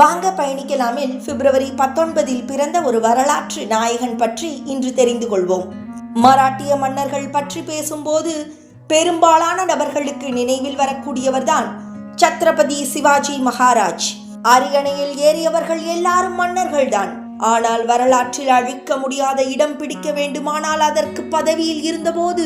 வாங்க பயணிக்கலாமில் பிப்ரவரி பத்தொன்பதில் பிறந்த ஒரு வரலாற்று நாயகன் பற்றி இன்று தெரிந்து கொள்வோம். மராட்டிய மன்னர்கள் பற்றி பேசும்போது பெரும்பாலான நபர்களுக்கு நினைவில் வரக்கூடியவர்தான் சத்ரபதி சிவாஜி மகாராஜ். அரியணையில் ஏறியவர்கள் எல்லாரும் மன்னர்கள்தான். ஆனால் வரலாற்றில் அழிக்க முடியாத இடம் பிடிக்க வேண்டுமானால் அதற்கு பதவியில் இருந்தபோது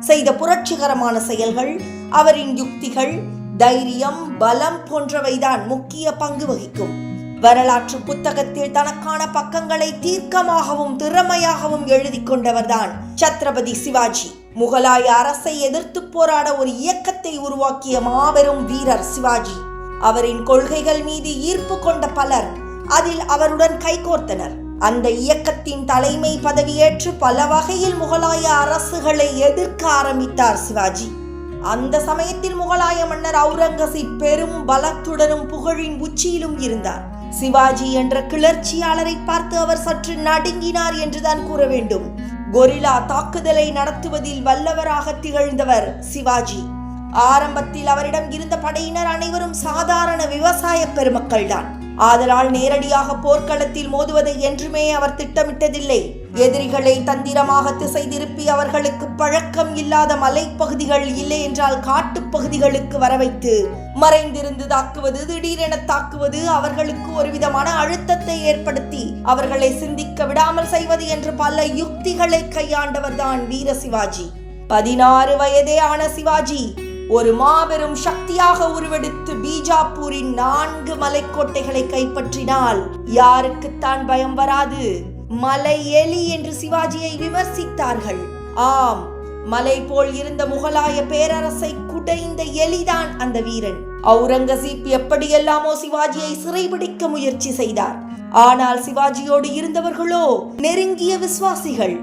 செய்த புரட்சிகரமான செயல்கள் அவரின் யுக்திகள் தைரியம் பலம் போன்றவைதான் முக்கிய பங்கு வகிக்கும். வரலாற்று புத்தகத்தில் தனக்கான பக்கங்களை தீர்க்கமாகவும் திறமையாகவும் எழுதி கொண்டவர்தான் சத்ரபதி சிவாஜி. முகலாய அரசை எதிர்த்து போராட ஒரு இயக்கத்தை உருவாக்கிய மாபெரும் வீரர் சிவாஜி. அவரின் கொள்கைகள் மீது ஈர்ப்பு கொண்ட பலர் அதில் அவருடன் கைகோர்த்தனர். அந்த இயக்கத்தின் தலைமை பதவியேற்று பல வகையில் முகலாய அரசுகளை எதிர்க்க ஆரம்பித்தார் சிவாஜி. அந்த சமயத்தில் முகலாய மன்னர் அவுரங்கசீப் பெரும் பலத்துடனும் புகழின் உச்சியிலும் இருந்தார். சிவாஜி என்ற கிளர்ச்சியாளரை பார்த்து அவர் சற்று நடுங்கினார் என்றுதான் கூற வேண்டும். கொரில்லா தாக்குதலை நடத்துவதில் வல்லவராக திகழ்ந்தவர் சிவாஜி. ஆரம்பத்தில் அவரிடம் இருந்த படையினர் அனைவரும் சாதாரண விவசாய பெருமக்கள்தான். ஆதலால் நேரடியாக போர்க்களத்தில் மோதுவதை என்றுமே அவர் திட்டமிட்டதில்லை. எதிரிகளை தந்திரமாக திசை திருப்பி அவர்களுக்கு பழக்கம் இல்லாத மலைப்பகுதிகள் இல்லை என்றால் காட்டுப் பகுதிகளுக்கு வர வைத்து மறைந்திருந்து தாக்குவது திடீரென தாக்குவது அவர்களுக்கு ஒரு விதமான அழுத்தத்தை ஏற்படுத்தி அவர்களை சிந்திக்க விடாமல் செய்வது என்று பல யுக்திகளை கையாண்டவர்தான் வீர சிவாஜி. பதினாறு வயதே ஆன சிவாஜி ஒரு மாபெரும் சக்தியாக உருவெடுத்து பீஜாப்பூரின் நான்கு மலைக்கோட்டைகளை கைப்பற்றினால் யாருக்குத்தான் பயம் வராது? மலை எலி என்று சிவாஜியை விமர்சித்தார்கள். ஆம் மலை போல் இருந்த முகலாய பேரரசை குடைந்த எலிதான் அந்த வீரன். அவுரங்கசீப் எப்படியெல்லாமோ சிவாஜியை சிறைபிடிக்க முயற்சி செய்தார். ஆனால் சிவாஜியோடு இருந்தவர்களோ நெருங்கிய விசுவாசிகள்.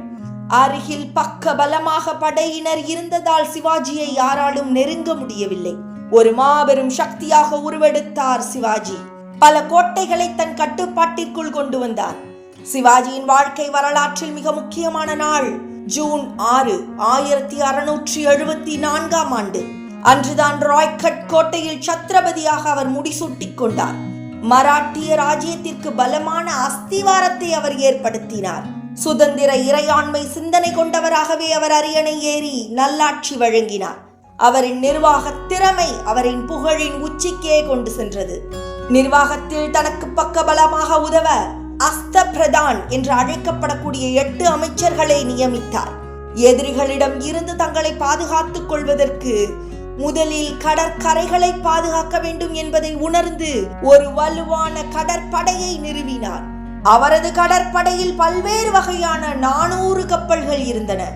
அருகில் பக்க பலமாக படையினர் இருந்ததால் சிவாஜியை யாராலும் நெருங்க முடியவில்லை. ஒரு மாபெரும் சக்தியாக உருவெடுத்தார் சிவாஜி. பல கோட்டைகளை தன் கட்டுப்பாட்டிற்குள் கொண்டு வந்தார். சிவாஜியின் வாழ்க்கை வரலாற்றில் மிக முக்கியமான நாள் ஜூன் ஆறு ஆயிரத்தி அறுநூற்றி எழுபத்தி நான்காம் ஆண்டு. அன்றுதான் ராய்கட் கோட்டையில் சத்ரபதியாக அவர் முடிசூட்டிக் கொண்டார். மராட்டிய ராஜ்யத்திற்கு பலமான அஸ்திவாரத்தை அவர் ஏற்படுத்தினார். சுதந்திர இறையாண்மை சிந்தனை கொண்டவராகவே அவர் அரியணை ஏறி நல்லாட்சி வழங்கினார். அவரின் நிர்வாக திறமை அவரின் புகழின் உச்சிக்கே கொண்டு சென்றது. நிர்வாகத்தில் தனக்கு பக்கபலமாக உதவ அஸ்த பிரதான் என்று அழைக்கப்படக்கூடிய எட்டு அமைச்சர்களை நியமித்தார். எதிரிகளிடம் இருந்து தங்களை பாதுகாத்துக் கொள்வதற்கு முதலில் கடற்கரைகளை பாதுகாக்க வேண்டும் என்பதை உணர்ந்து ஒரு வலுவான கடற்படையை நிறுவினார். அவரது கடற்படையில் பல்வேறு வகையான நானூறு கப்பல்கள் இருந்தன.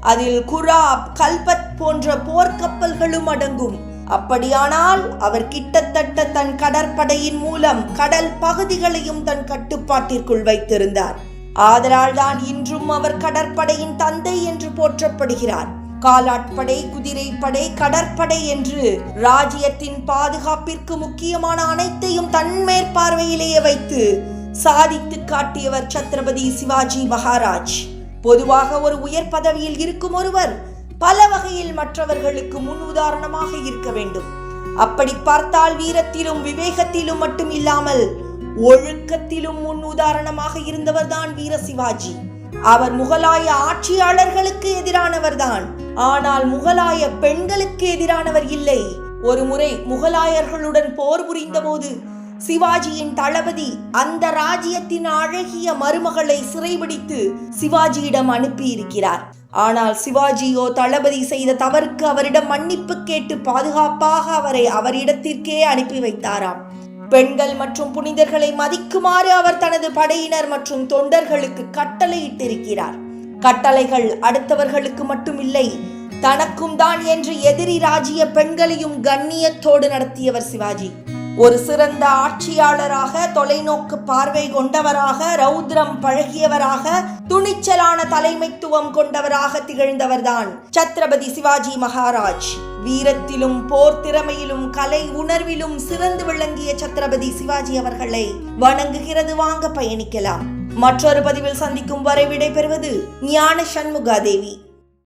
அதில் குராப் கல்பத் போன்ற போர்க்கப்பல்களும் அடங்கும். அப்படியானால் அவர் கிட்டத்தட்ட தன் கடற்படையின் மூலம் கடல் பகுதிகளையும் தன் கட்டுப்பாட்டிற்குள் வைத்திருந்தார். ஆதலால்தான் இன்றும் அவர் கடற்படையின் தந்தை என்று போற்றப்படுகிறார். காலாட்படை குதிரைப்படை கடற்படை என்று ராஜ்யத்தின் பாதுகாப்பிற்கு முக்கியமான அனைத்தையும் தன் மேற்பார்வையிலேயே வைத்து சாதித்து காட்டியவர் சத்ரபதி சிவாஜி மகாராஜ். பொதுவாக ஒரு உயர் பதவியில் இருக்கும் ஒருவர் பல வகையில் மற்றவர்களுக்கு முன் உதாரணமாக இருக்க வேண்டும். அப்படி பார்த்தால் வீரத்திலும் விவேகத்திலும் மட்டும் இல்லாமல் ஒழுக்கத்திலும் முன் உதாரணமாக இருந்தவர்தான் வீர சிவாஜி. அவர் முகலாய ஆட்சியாளர்களுக்கு எதிரானவர்தான். ஆனால் முகலாய பெண்களுக்கு எதிரானவர் இல்லை. ஒரு முறை முகலாயர்களுடன் போர் புரிந்தபோது சிவாஜியின் தளபதி அந்த ராஜ்யத்தின் அழகிய மருமகளை சிறைபிடித்து சிவாஜியிடம் அனுப்பியிருக்கிறார். ஆனால் சிவாஜியோ தளபதி செய்த தவறுக்கு அவரிடம் மன்னிப்பு கேட்டு பாதுகாப்பாக அவரை அவரிடத்திற்கே அனுப்பி வைத்தாராம். பெண்கள் மற்றும் புனிதர்களை மதிக்குமாறு அவர் தனது படையினர் மற்றும் தொண்டர்களுக்கு கட்டளையிட்டிருக்கிறார். கட்டளைகள் அடுத்தவர்களுக்கு மட்டுமில்லை தனக்கும் தான் என்று எதிரி ராஜ்ய பெண்களையும் கண்ணியத்தோடு நடத்தியவர் சிவாஜி. ஒரு சிறந்த ஆட்சியாளராக தொலைநோக்கு பார்வை கொண்டவராக ரௌத்ரம் பழகியவராக துணிச்சலான தலைமைத்துவம் கொண்டவராக திகழ்ந்தவர்தான் சத்ரபதி சிவாஜி மகாராஜ். வீரத்திலும் போர் திறமையிலும் கலை உணர்விலும் சிறந்து விளங்கிய சத்ரபதி சிவாஜி அவர்களை வணங்குகிறது வாங்க பயணிக்கலாம். மற்றொரு பதிவில் சந்திக்கும் வரை விடைபெறுவது ஞான சண்முகாதேவி.